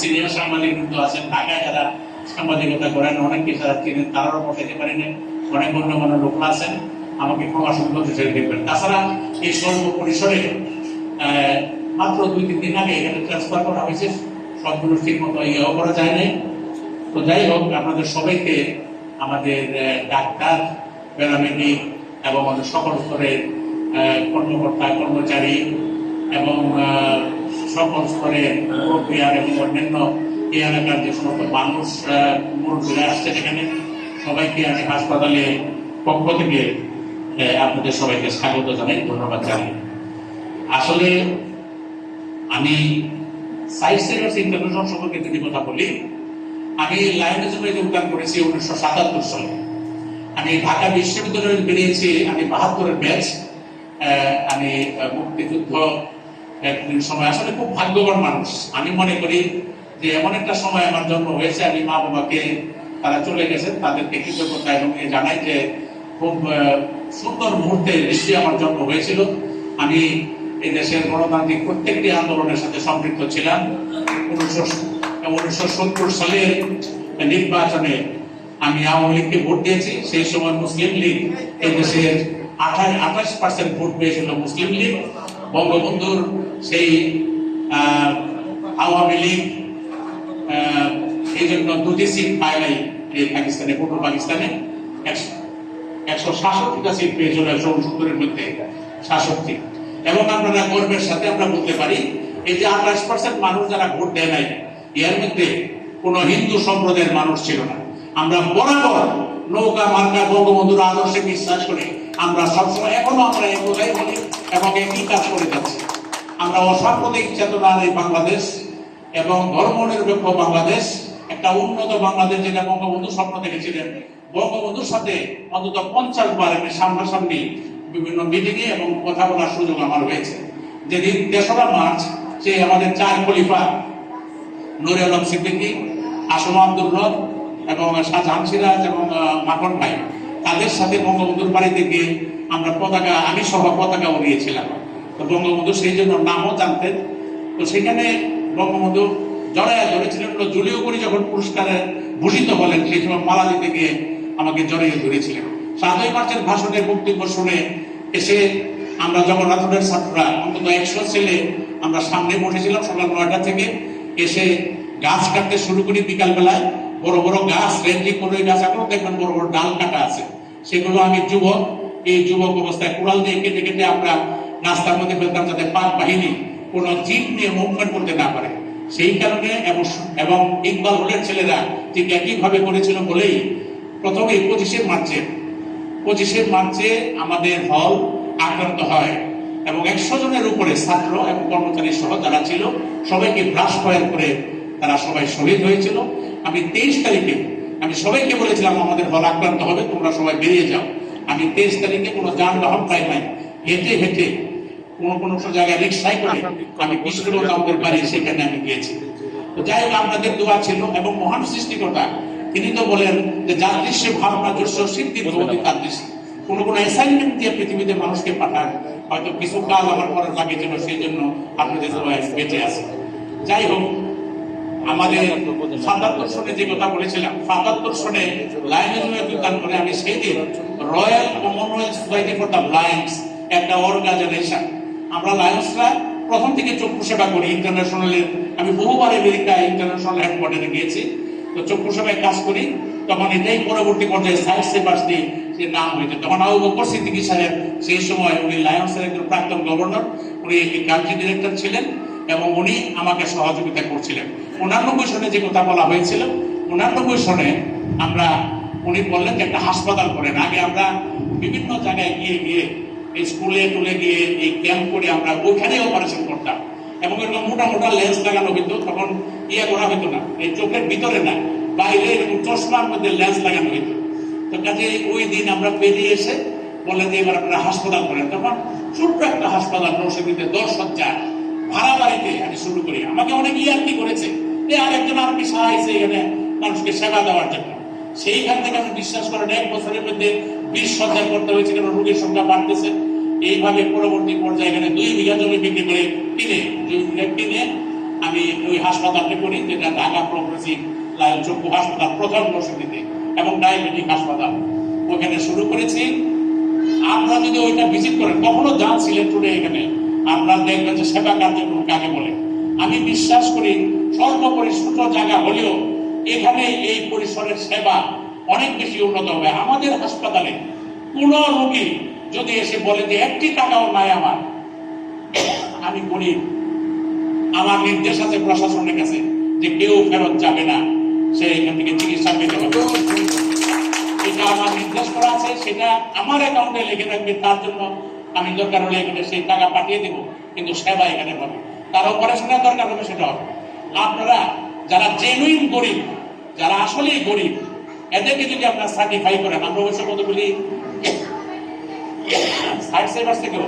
Senior সাংবাদিক কিন্তু আছেন, ঢাকায় যারা সাংবাদিকতা করেন অনেকে যারা চিনেন, তারাও বসাইতে পারেন অনেক গণ্যমান্য লোক আছেন, আমাকে ক্ষমা সুন্দর হিসেবে দেখবেন। তাছাড়া এই স্বল্প পরিসরে মাত্র দুই তিন দিন আগে এখানে ট্রান্সফার করা হয়েছে। সবগুলো ঠিক মতো ইয়েও করা যায় নাই। তো যাই হোক, আপনাদের সবাইকে আমাদের ডাক্তার, প্যারামেডিক এবং আমাদের সকল স্তরের কর্মকর্তা, কর্মচারী এবং সকল স্তরের প্রক্রিয়ার এবং অন্যান্য এই এলাকার যে সমস্ত মানুষ মুরব্বীরা আসছেন এখানে সবাইকে আমি হাসপাতালে পক্ষ থেকে আপনাদের সবাইকে স্বাগত জানাই ধন্যবাদ জানাই। আসলে আমি সেন্টার ইন্টারন্যাশনাল সম্পর্কে যদি কথা বলি আমি লায়নিজমে যোগদান করেছি উনিশশো সাতাত্তর সালে। আমি ঢাকা বিশ্ববিদ্যালয়ে বেরিয়েছি আমি বাহাত্তরের ব্যাচ আমি আহ, মুক্তিযুদ্ধ একদিন সময়। আসলে খুব ভাগ্যবান মানুষ। আমি মনে করি যে এমন একটা সময় আমার জন্ম হয়েছে, আমি মা বাবাকে তারা চলে গেছেন তাদেরকে কৃতজ্ঞতা এবং জানাই যে খুব সুন্দর মুহূর্তে নিশ্চয়ই আমার জন্ম হয়েছিল। আমি এই দেশের গণতান্ত্রিক প্রত্যেকটি আন্দোলনের সাথে সম্পৃক্ত ছিলাম। উনিশশো উনিশশো সত্তর সালের নির্বাচনে আমি আওয়ামী লীগকে ভোট দিয়েছি। সেই সময় মুসলিম লীগ এই দেশের আঠাশ আঠাশ পার্সেন্ট ভোট পেয়েছিল মুসলিম লীগ। বঙ্গবন্ধুর সেই আওয়ামী লীগ এই জন্য দুটি সিট পায় নাই এই পাকিস্তানে, পূর্ব পাকিস্তানে। একশো- সাতষট্টিটা সিট পেয়েছিল একশো উনসত্তরের মধ্যে সাতষট্টি। এবং আপনারা গর্বের সাথে আমরা বলতে পারি, এই যে আঠাশ পার্সেন্ট মানুষ যারা ভোট দেয় নাই, এর মধ্যে কোন হিন্দু সম্প্রদায়ের মানুষ ছিল না। আমরা বরাবর নৌকা, মার্কা, বঙ্গবন্ধুর আদর্শে বিশ্বাস করে আমরা সবসময় এখনও আমরা এক কথাই বলি এবং একই কাজ করে যাচ্ছি। আমরা অসাম্প্রদায়িক চেতনার এই বাংলাদেশ এবং ধর্মনিরপেক্ষ বাংলাদেশ, একটা উন্নত বাংলাদেশ যেটা বঙ্গবন্ধু স্বপ্ন দেখেছিলেন। বঙ্গবন্ধুর সাথে অন্তত পঞ্চাশ বার আমি সামনাসামনি বিভিন্ন মিটিংয়ে এবং কথা বলার সুযোগ আমার হয়েছে। যেদিন তেসরা মার্চ, সে আমাদের চার খলিফা, নুরে আলম সিদ্দিকী, আসম আব্দুল রব এবং শাহজাহান সিরাজ এবং মাখন ভাই, তাদের সাথে বঙ্গবন্ধুর বাড়িতে গিয়ে আমরা পতাকা আমি সহ পতাকা উড়িয়েছিলাম তো বঙ্গবন্ধু সেই জন্য নামও জানতেন। তো সেখানে বঙ্গবন্ধু জড়াইয়া ধরেছিলেন তো জুলিও করি যখন পুরস্কারে ভূষিত হলেন, সেই সময় মালা দিতে গিয়ে আমাকে জড়িয়ে ধরেছিলেন। সাতই মার্চের ভাষণের বক্তব্য শুনে এসে আমরা জগন্নাথের ছাত্ররা, অন্তত একশো ছেলে আমরা সামনে বসেছিলাম সকাল নয়টা থেকে। এসে গাছ কাটতে শুরু করি বিকালবেলায়। বড় বড় গাছ রেঞ্জিং করে গাছ এখনও দেখবেন, বড় বড় ডাল কাটা আছে। সেগুলো আমি যুবক, এই যুবক অবস্থায় কুড়াল দিয়ে কেটে কেটে আমরা নাস্তার মধ্যে ফেলতাম যাতে পাক বাহিনী কোন জিপ নিয়ে মুভমেন্ট করতে না পারে। সেই কারণে এবং এবং ইকবাল হলের ছেলেরা ঠিক একইভাবে করেছিল বলেই প্রথমে পঁচিশে মার্চে পঁচিশে মার্চে আমাদের হল আক্রান্ত হয় এবং একশো জনের উপরে ছাত্র এবং কর্মচারী সহ যারা ছিল, সবাইকে ব্রাশ ফায়ার করে তারা সবাই শহীদ হয়েছিল। আমি তেইশ তারিখে, আমি সবাইকে বলেছিলাম আমাদের হল আক্রান্ত হবে, তোমরা সবাই বেরিয়ে যাও। আমি তেইশ তারিখে কোনো যানবাহন পাই নাই, হেঁটে হেঁটে কোনো কোনো জায়গায় রিক্সায় করে আমি বিষ্ণুর আমাদের বাড়ি সেখানে আমি গিয়েছি। তো যাই হোক আপনাদের দোয়া ছিল এবং মহান সৃষ্টিকর্তা তিনি তো বলেন যে যার দৃশ্যে ভাবনা দৃশ্য সিদ্ধি ভগবতী তার দৃশ্যে। কোন কোন অ্যাসাইনমেন্ট দিয়ে পৃথিবীতে মানুষকে পাঠান হয়তো কিছু কাজ আমার করার লাগেছিল সেই জন্য আপনাদের বেঁচে আছে। যাই হোক আমাদের সাতাত্তর সনে যে কথা বলেছিলাম সাতাত্তর সনে লাইনিজমে যোগদান করে আমি সেই দিন royal commonwealth society for the blinds একটা অর্গানাইজেশন আমরা লায়ন্সরা প্রথম থেকে চক্ষু সেবা করি ইন্টারন্যাশনালের আমি বহুবার আমেরিকা ইন্টারন্যাশনাল হেডকোয়ার্টারে গিয়েছি। তো চক্ষু সেবায় কাজ করি। তখন এটাই পরবর্তী পর্যায়ে সাইন্স সেবাস দিয়ে যে নাম হয়েছে, তখন আবু বকর সিদ্দিকী সাহেব, সেই সময় উনি লায়ন্সের একজন প্রাক্তন গভর্নর। উনি একটি কান্ট্রি ডিরেক্টর ছিলেন এবং উনি আমাকে সহযোগিতা করছিলেন। উনানব্বই সনে যে কথা বলা হয়েছিল, উনানব্বই সনে আমরা, উনি বললেন যে একটা হাসপাতাল করেন। আগে আমরা বিভিন্ন জায়গায় গিয়ে গিয়ে স্কুলে টুলে গিয়ে এই ক্যাম্প করে আমরা ওইখানে অপারেশন করতাম। এবং এরকম মোটা মোটা লেন্স লাগানো হইতো, তখন ইয়ে করা হইতো না, এই চোখের ভিতরে না, বাইরে এরকম চশমার মধ্যে লেন্স লাগানো হইতো। তো কাজে ওই দিন আমরা বেরিয়ে এসে বলে যে এবার আপনারা হাসপাতাল করেন। তখন ছোট্ট একটা হাসপাতাল, নরসিংদীতে দশ হাজার ভাড়া বাড়িতে আমি শুরু করি। আমাকে অনেক ইয়ার্কি করেছে। যে আর একজন আর্মি সাহায্যে এখানে মানুষকে সেবা দেওয়ার জন্য। সেইখান থেকে আমি বিশ্বাস করেন, এক বছরের মধ্যে বিশ সজ্জা করতে হয়েছে কেন? রোগীর সংখ্যা বাড়তেছে। এইভাবে পরবর্তী পর্যায়ে এখানে দুই বিঘা জমি বিক্রি করে কিনে কিনে আমি ওই হাসপাতালটা করি, যেটা ঢাকা প্রগ্রেসিভ লাইল চক্ষু হাসপাতাল প্রথম বসতিতে, এবং ডায়াবেটিক হাসপাতাল। ওখানে শুরু করেছি। আপনারা যদি ওইটা ভিজিট করেন, কখনো যান সিলেট রোডে এখানে। আপনারা দেখবেন যে সেবা কার্যক্রম কাকে বলে। আমি বিশ্বাস করি সর্বোপরি ছোট জায়গা হলেও এখানে এই পরিসরের সেবা অনেক বেশি উন্নত হবে। আমাদের হাসপাতালে কোন রোগী যদি এসে বলে যে, একটি টাকাও নাই আমার। আমি গরিব আমার নির্দেশ আছে প্রশাসনের কাছে যে কেউ ফেরত যাবে না। সে এখান থেকে চিকিৎসা পেতে হবে। এটা আমার নির্দেশ করা আছে, সেটা আমার অ্যাকাউন্টে লিখে থাকবে, তার জন্য আমি দরকার হলে এখানে সেই টাকা পাঠিয়ে দেবো, কিন্তু সেবা এখানে হবে। তার অপারেশনের দরকার হবে, সেটা হবে। আপনারা যারা জেনুইন গরিব, যারা আসলেই গরিব, এদেরকে যদি আপনার সার্টিফাই করেন, আমরা অবশ্য কতগুলি? সাইড সেভার থেকেও।